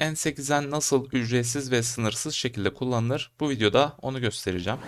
N8'en nasıl ücretsiz ve sınırsız şekilde kullanılır bu videoda onu göstereceğim.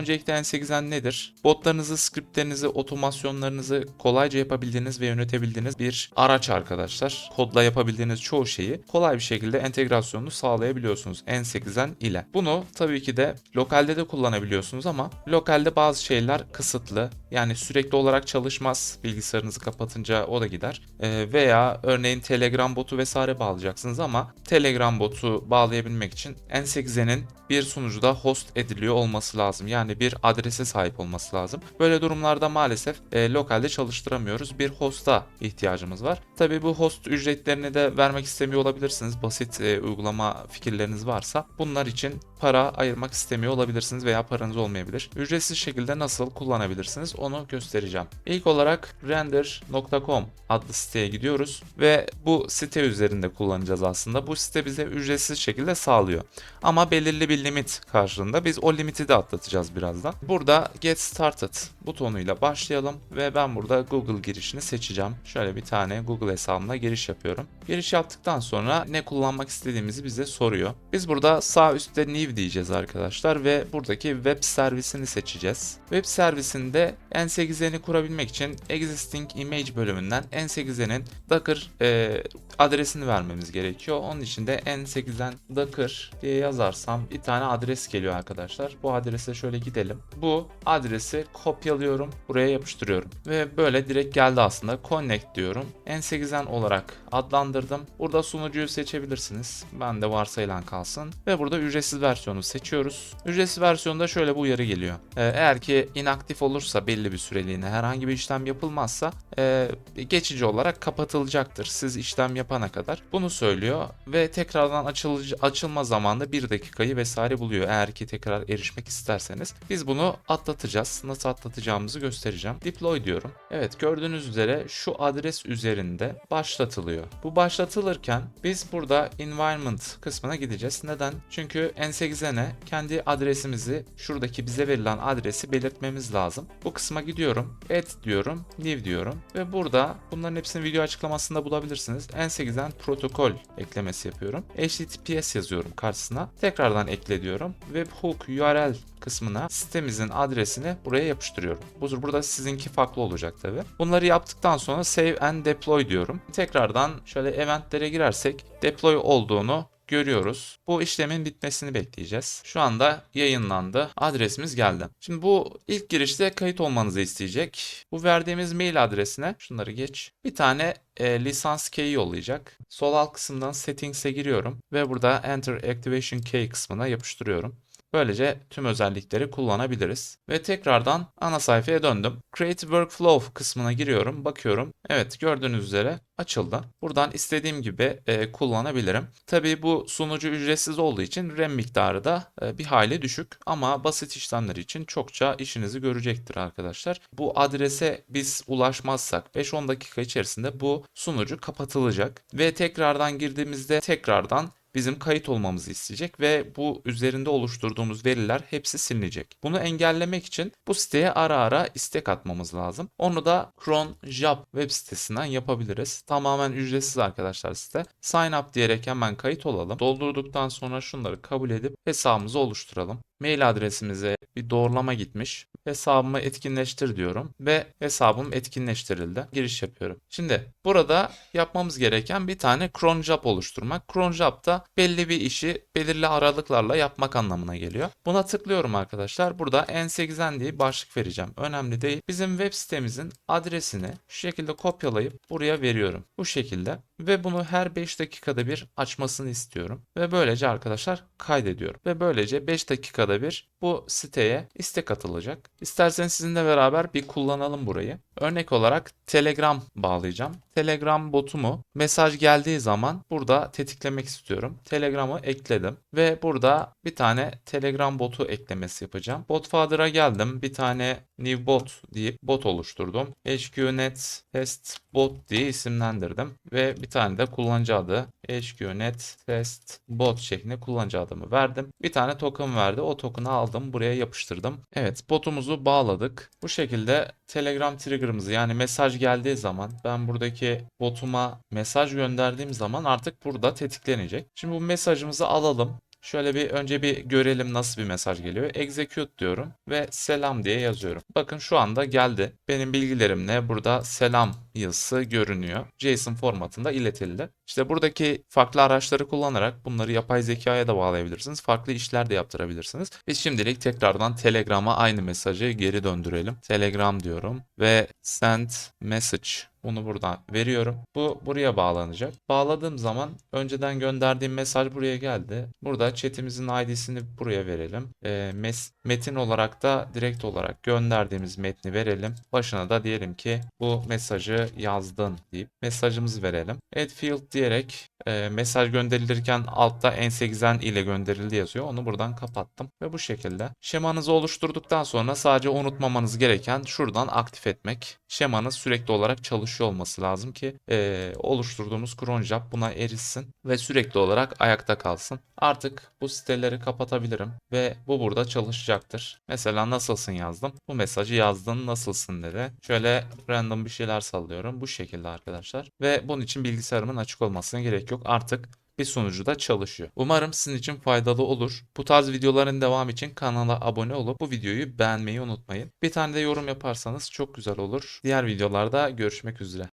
Öncelikle N8'en nedir? Botlarınızı, skriptlerinizi, otomasyonlarınızı kolayca yapabildiğiniz ve yönetebildiğiniz bir araç arkadaşlar. Kodla yapabildiğiniz çoğu şeyi kolay bir şekilde entegrasyonunu sağlayabiliyorsunuz N8'en ile. Bunu tabii ki de lokalde de kullanabiliyorsunuz ama lokalde bazı şeyler kısıtlı. Yani sürekli olarak çalışmaz. Bilgisayarınızı kapatınca o da gider. Ee, veya örneğin Telegram botu vesaire bağlayacaksınız ama Telegram botu bağlayabilmek için N8'in bir sunucuda host ediliyor olması lazım. Yani bir adrese sahip olması lazım. Böyle durumlarda maalesef e, lokalde çalıştıramıyoruz. Bir hosta ihtiyacımız var. Tabi bu host ücretlerini de vermek istemiyor olabilirsiniz. Basit e, uygulama fikirleriniz varsa bunlar için para ayırmak istemiyor olabilirsiniz veya paranız olmayabilir. Ücretsiz şekilde nasıl kullanabilirsiniz onu göstereceğim. İlk olarak render.com adlı siteye gidiyoruz ve bu site üzerinde kullanacağız aslında. Bu site bize ücretsiz şekilde sağlıyor. Ama belirli bir limit karşılığında biz o limiti de atlatacağız birazdan. Burada Get Started butonuyla başlayalım ve ben burada Google girişini seçeceğim. Şöyle bir tane Google hesabımla giriş yapıyorum. Giriş yaptıktan sonra ne kullanmak istediğimizi bize soruyor. Biz burada sağ üstte New diyeceğiz arkadaşlar ve buradaki web servisini seçeceğiz. Web servisinde N8'eni kurabilmek için Existing Image bölümünden N8'enin Docker e, adresini vermemiz gerekiyor. Onun için de N8'en Docker diye yazarsam bir tane adres geliyor arkadaşlar. Bu adrese şöyle gidelim. Bu adresi kopyalıyorum. Buraya yapıştırıyorum. Ve böyle direkt geldi aslında. Connect diyorum. N8'en olarak adlandırdım. Burada sunucuyu seçebilirsiniz. Ben de varsayılan kalsın. Ve burada ücretsiz versiyonu seçiyoruz. Ücretsiz versiyonda şöyle bu uyarı geliyor. Ee, eğer ki inaktif olursa belli bir süreliğine herhangi bir işlem yapılmazsa e, geçici olarak kapatılacaktır. Siz işlem yapana kadar. Bunu söylüyor ve tekrardan açılma zamanında bir dakikayı vesaire buluyor. Eğer ki tekrar erişmek isterseniz. Biz bunu atlatacağız. Nasıl atlatacağımızı göstereceğim. Deploy diyorum. Evet gördüğünüz üzere şu adres üzerinde başlatılıyor. Bu başlatılırken biz burada environment kısmına gideceğiz. Neden? Çünkü N8'e kendi adresimizi şuradaki bize verilen adresi belirtmemiz lazım. Bu kısma gidiyorum. Add diyorum. New diyorum. Ve burada bunların hepsini video açıklamasında bulabilirsiniz. N8'den protokol eklemesi yapıyorum. HTTPS yazıyorum karşısına. Tekrardan ekle diyorum. Webhook URL kısmına sitemizin adresini buraya yapıştırıyorum. Bu burada sizinki farklı olacak tabi. Bunları yaptıktan sonra save and deploy diyorum. Tekrardan şöyle eventlere girersek deploy olduğunu görüyoruz. Bu işlemin bitmesini bekleyeceğiz. Şu anda yayınlandı. Adresimiz geldi. Şimdi bu ilk girişte kayıt olmanızı isteyecek. Bu verdiğimiz mail adresine şunları geç. Bir tane e, lisans key'i yollayacak. Sol alt kısımdan settings'e giriyorum ve burada enter activation key kısmına yapıştırıyorum. Böylece tüm özellikleri kullanabiliriz. Ve tekrardan ana sayfaya döndüm. Create Workflow kısmına giriyorum. Bakıyorum. Evet gördüğünüz üzere açıldı. Buradan istediğim gibi e, kullanabilirim. Tabii bu sunucu ücretsiz olduğu için RAM miktarı da e, bir hayli düşük. Ama basit işlemler için çokça işinizi görecektir arkadaşlar. Bu adrese biz ulaşmazsak 5-10 dakika içerisinde bu sunucu kapatılacak. Ve tekrardan girdiğimizde tekrardan bizim kayıt olmamızı isteyecek ve bu üzerinde oluşturduğumuz veriler hepsi silinecek. Bunu engellemek için bu siteye ara ara istek atmamız lazım. Onu da cronjob web sitesinden yapabiliriz. Tamamen ücretsiz arkadaşlar site. Sign up diyerek hemen kayıt olalım. Doldurduktan sonra şunları kabul edip hesabımızı oluşturalım. Mail adresimize bir doğrulama gitmiş. Hesabımı etkinleştir diyorum ve hesabım etkinleştirildi. Giriş yapıyorum. Şimdi burada yapmamız gereken bir tane cron job oluşturmak. Cron job da belli bir işi belirli aralıklarla yapmak anlamına geliyor. Buna tıklıyorum arkadaşlar. Burada N8'en diye başlık vereceğim. Önemli değil. Bizim web sitemizin adresini şu şekilde kopyalayıp buraya veriyorum. Bu şekilde ve bunu her 5 dakikada bir açmasını istiyorum. Ve böylece arkadaşlar kaydediyorum. Ve böylece 5 dakikada bir bu siteye istek atılacak. İsterseniz sizinle beraber bir kullanalım burayı. Örnek olarak Telegram bağlayacağım. Telegram botumu mesaj geldiği zaman burada tetiklemek istiyorum. Telegram'ı ekledim ve burada bir tane Telegram botu eklemesi yapacağım. Botfather'a geldim. Bir tane new bot deyip bot oluşturdum. HQNet test bot diye isimlendirdim ve bir tane de kullanıcı adı HQNet test bot şeklinde kullanıcı adımı verdim. Bir tane token verdi. O token'ı aldım. Buraya yapıştırdım. Evet botumuzu bağladık. Bu şekilde Telegram trigger'ımızı yani mesaj geldiği zaman ben buradaki botuma mesaj gönderdiğim zaman artık burada tetiklenecek. Şimdi bu mesajımızı alalım. Şöyle bir önce bir görelim nasıl bir mesaj geliyor. Execute diyorum ve selam diye yazıyorum. Bakın şu anda geldi. Benim bilgilerimle burada selam yazısı görünüyor. JSON formatında iletildi. İşte buradaki farklı araçları kullanarak bunları yapay zekaya da bağlayabilirsiniz. Farklı işler de yaptırabilirsiniz. Biz şimdilik tekrardan Telegram'a aynı mesajı geri döndürelim. Telegram diyorum ve send message bunu buradan veriyorum. Bu buraya bağlanacak. Bağladığım zaman önceden gönderdiğim mesaj buraya geldi. Burada chatimizin ID'sini buraya verelim. Ee, mes- metin olarak da direkt olarak gönderdiğimiz metni verelim. Başına da diyelim ki bu mesajı yazdın deyip mesajımızı verelim. Add field diyerek e, mesaj gönderilirken altta N8N ile gönderildi yazıyor. Onu buradan kapattım ve bu şekilde şemanızı oluşturduktan sonra sadece unutmamanız gereken şuradan aktif etmek. Şemanız sürekli olarak çalışıyor olması lazım ki e, oluşturduğumuz cronjob buna erişsin ve sürekli olarak ayakta kalsın. Artık bu siteleri kapatabilirim ve bu burada çalışacaktır. Mesela nasılsın yazdım. Bu mesajı yazdın nasılsın dedi. Şöyle random bir şeyler sallıyorum. Bu şekilde arkadaşlar. Ve bunun için bilgisayarımın açık olmasına gerek yok. Artık bir sunucuda çalışıyor. Umarım sizin için faydalı olur. Bu tarz videoların devamı için kanala abone olup bu videoyu beğenmeyi unutmayın. Bir tane de yorum yaparsanız çok güzel olur. Diğer videolarda görüşmek üzere.